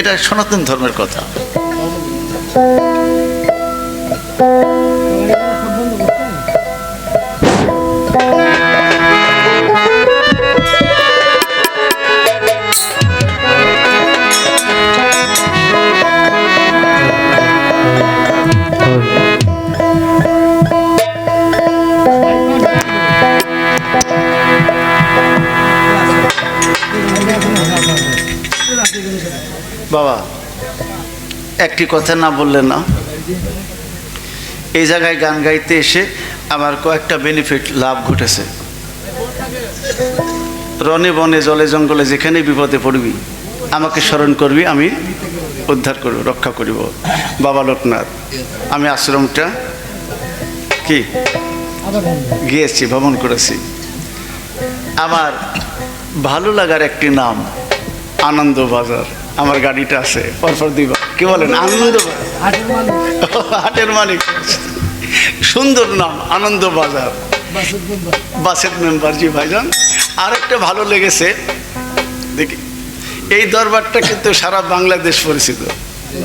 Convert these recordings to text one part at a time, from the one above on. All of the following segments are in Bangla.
এটা সনাতন ধর্মের কথা। একটি কথা না বললে না। এই জায়গায় গান গাইতে এসে আমার কয়েকটা বেনিফিট লাভ ঘটেছে। রনে বনে, জলে জঙ্গলে যেখানে বিপদে পড়বি, আমাকে স্মরণ করবি, আমি উদ্ধার করব, রক্ষা করিব। বাবা লোকনাথ, আমি আশ্রমটা কি? গিয়েছি, ভ্রমণ করেছি। আমার ভালো লাগার একটি নাম, আনন্দ বাজার। আমার গাড়িটা আছে, পরপর দিবা কি বলেন? আনন্দ হাটের মালিক। সুন্দর নাম, আনন্দ বাজার। বাসের মেম্বার, জি ভাইজান। আর একটা ভালো লেগেছে, দেখি। এই দরবারটা কিন্তু সারা বাংলাদেশ পরিচিত।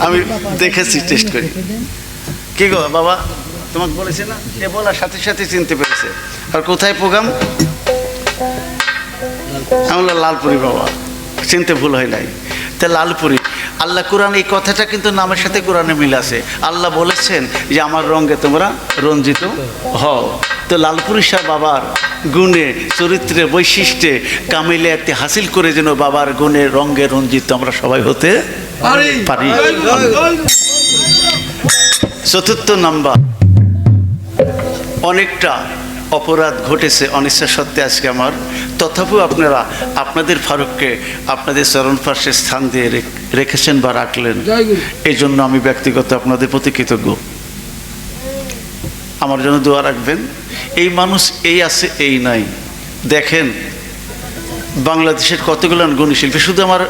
আমি দেখেছি, টেস্ট করি। কি গো বাবা? তোমাকে বলেছে না? এ বলার সাথে সাথে চিনতে পেরেছে। আর কোথায় প্রোগ্রাম? আমি বললাম, লালপুরি বাবা। চিনতে ভুল হয় নাই। তা লালপুরি আল্লাহ কোরআন এই কথাটা কিন্তু নামের সাথে কোরআনে মিল আছে। আল্লাহ বলেছেন যে আমার রঙে তোমরা রঞ্জিত হও। তো লালপুরি শাহ বাবার গুণে চরিত্রে বৈশিষ্ট্যে কামিলিয়াতে হাসিল করে যেন বাবার গুণে রঙ্গে রঞ্জিত আমরা সবাই হতে পারি। চতুর্থ নাম্বার। অনেকটা অপরাধ ঘটেছে অনিচ্ছা সত্ত্বে আজকে আমার। তথাপিও আপনারা আপনাদের ফারুককে আপনাদের চরণ পাশে স্থান দিয়ে রেখেছেন বা রাখলেন। এই জন্য আমি ব্যক্তিগত আপনাদের প্রতি কৃতজ্ঞ। আমার জন্য দোয়া রাখবেন। এই মানুষ এই আছে এই নাই। দেখেন বাংলাদেশের কতগুলো গুণী শিল্পী শুধু আমার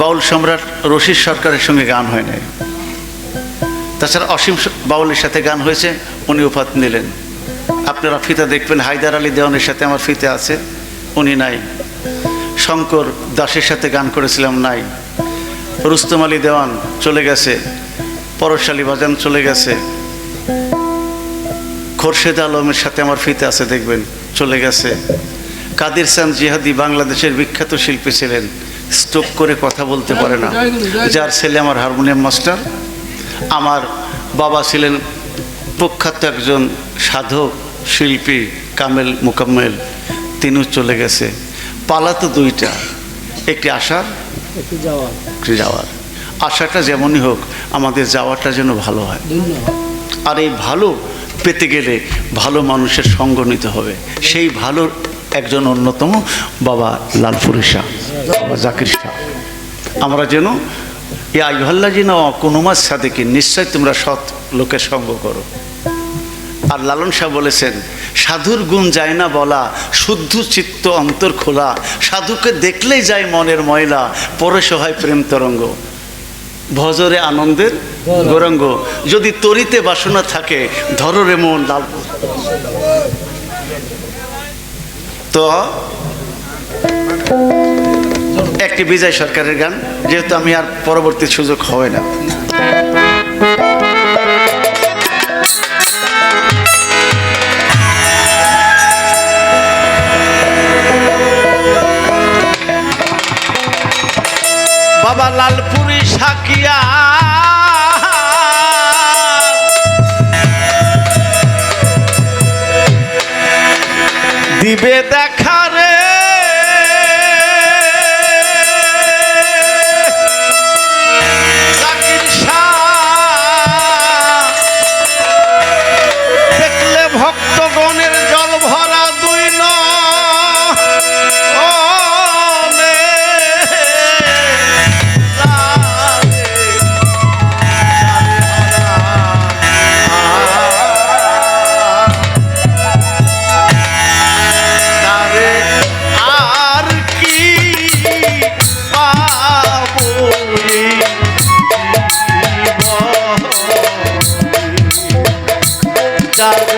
বাউল সম্রাট রশিদ সরকারের সঙ্গে গান হয় নাই। তাছাড়া অসীম বাউলের সাথে গান হয়েছে উনি উপাত নিলেন। আপনারা ফিতা দেখবেন, হায়দার আলী দেওয়ানের সাথে আমার ফিতে আছে, উনি নাই। শঙ্কর দাসের সাথে গান করেছিলাম, নাই। রুস্তম আলী দেওয়ান চলে গেছে, পরশালী বাজান চলে গেছে। খোরশেদ আলমের সাথে আমার ফিতে আছে, দেখবেন, চলে গেছে। কাদির সান জিহাদি বাংলাদেশের বিখ্যাত শিল্পী ছিলেন, স্টোক করে কথা বলতে পারে না। যার ছেলে আমার হারমোনিয়াম মাস্টার। আমার বাবা ছিলেন প্রখ্যাত একজন সাধক শিল্পী কামেল মুকাম্মেল তিনিও চলে গেছে। পালা তো দুইটা একটি আশার একটি যাওয়ার। আশাটা যেমনই হোক আমাদের যাওয়াটা যেন ভালো হয়। আর এই ভালো পেতে গেলে ভালো মানুষের সঙ্গ নিতে হবে। সেই ভালোর একজন অন্যতম বাবা লালপুরি শাহ বাবা জাকির শাহ। আমরা যেন ইয়া ইহল্লা যেন কোনোমাস সাদেকে নিশ্চয় তোমরা সৎ লোকের সঙ্গ করো। আর লালন শাহ বলেছেন, সাধুর গুণ যায় না বলা, শুদ্ধ চিত্ত অন্তর খোলা, সাধুকে দেখলেই যায় মনের ময়লা, পরে সহায় প্রেম তরঙ্গ। ভজরে আনন্দের গৌরঙ্গ, যদি তরিতে বাসনা থাকে ধরো রে মন লাল। তো, একটি বিজয় সরকারের গান, যেহেতু আমি আর পরবর্তী সুযোগ হয় না। side.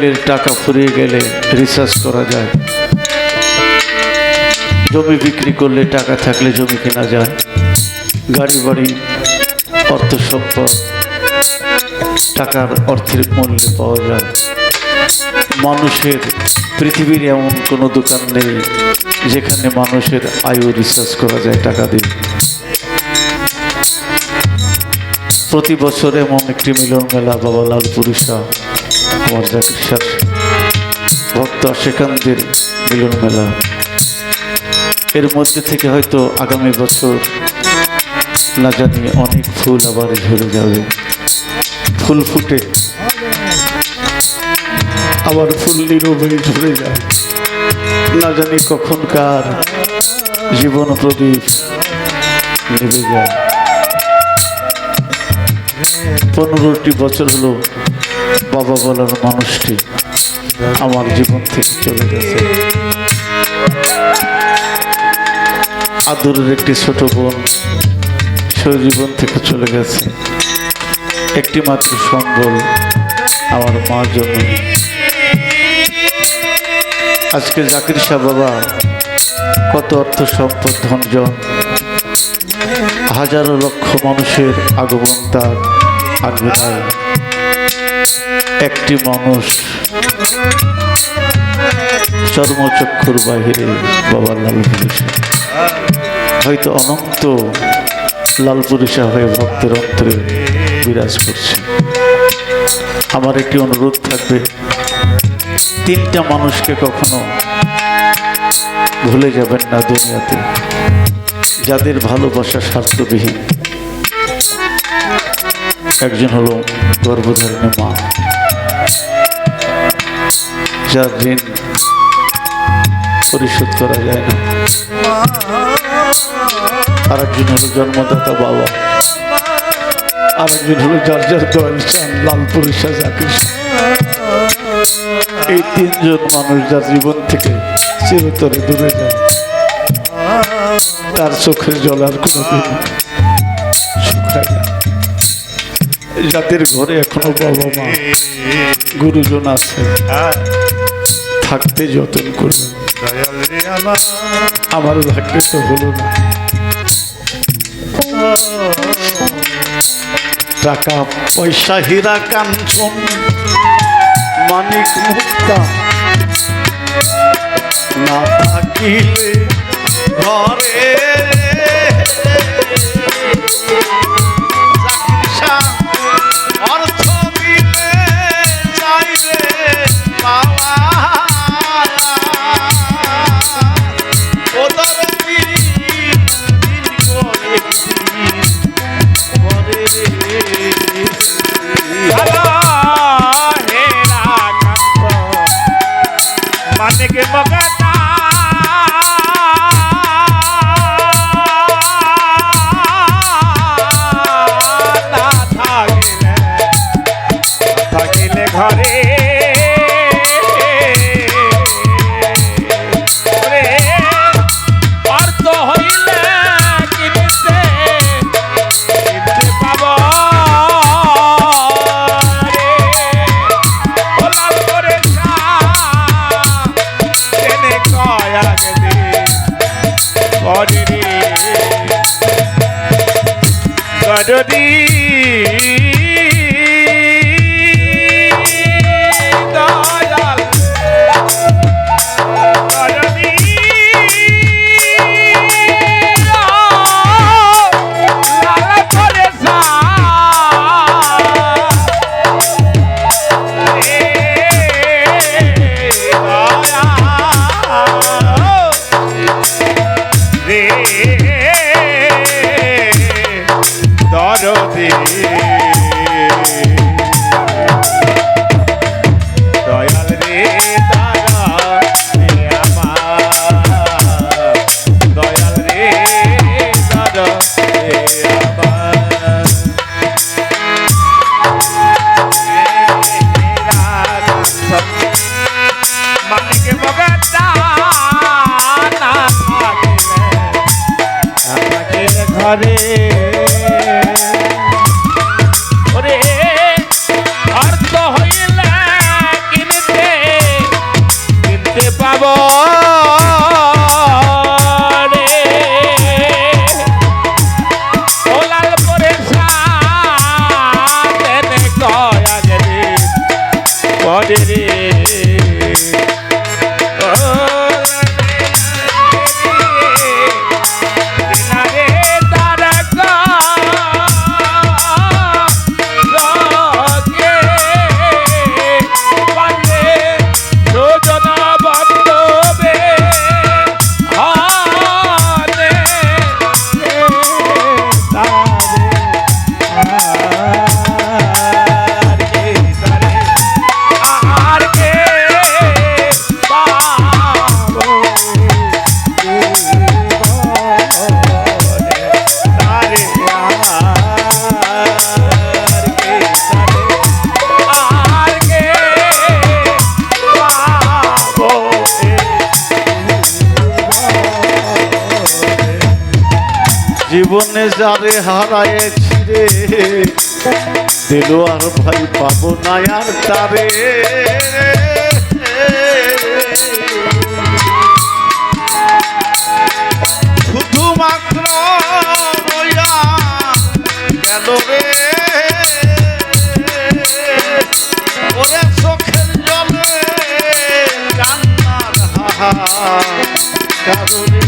মোবাইলের টাকা ফুরিয়ে গেলে রিচার্জ করা যায়। জমি বিক্রি করলে টাকা থাকলে জমি কেনা যায়। গাড়ি বাড়ি, অর্থ সম্পদ, টাকার অর্থের মূল্যে পাওয়া যায়। মানুষের, পৃথিবীর এমন কোনো দোকান নেই যেখানে মানুষের আয়ু রিসার্চ করা যায় টাকা দিয়ে। প্রতি বছর এমন একটি মিলন মেলা বাবা লাল পুরুষা ভক্ত আশেকানদের মিলন মেলা এর মধ্যে থেকে হয়তো আগামী বছর না জানি অনেক ফুল আবার ঝরে যাবে। ফুল ফুটে। আবার ফুল নীরবে ঝরে যায়। না জানি কখনকার জীবন প্রদীপ নেবে যায়। পনেরোটি বছর হলো বাবা বলার মানুষটি আমার জীবন থেকে চলে গেছে। আদরের একটি ছোট বোন সে জীবন থেকে চলে গেছে। একটি মাত্র সম্বল আমার মা জন্য আজকে জাকির শাহ বাবা কত অর্থ সম্পদ, ধনজন, হাজারো লক্ষ মানুষের আগমন তার আগ্রায় একটি মানুষ চর্মচক্ষুর বাহিরে বাবা লাল পুরুষা। হয়তো অনন্ত লাল পুরুষা হয়ে ভক্তের অন্তরে বিরাজ করছে। আমার একটি অনুরোধ থাকবে, তিনটা মানুষকে কখনো ভুলে যাবেন না দুনিয়াতে। যাদের ভালোবাসা স্বার্থবিহীন। একজন হলো গর্ভধারিণী মা। যার ঋণ পরিশোধ করা যায় না। আর একজন হলো জন্মদাতা বাবা। আর একজন হলো যার যার দয়াল চান লাল পুরুষা জাকির এই তিনজন মানুষ যার জীবন থেকে চিরতরে দূরে যায়। তার চোখের জল আর কোনোদিন শুকায় না। যাদের ঘরে এখনও বাবা মা, গুরুজন আছে। থাকতে যতন করবেন আমার। ভাগ্যে তো হলো না। টাকা পয়সা হীরা কাঞ্চন মানিক মুক্তা। না থাকিলে ঘরে যদি see. হারায়েছি রে দিল আর ভাই পাবো না আর তারে। চোখের জলে হাহার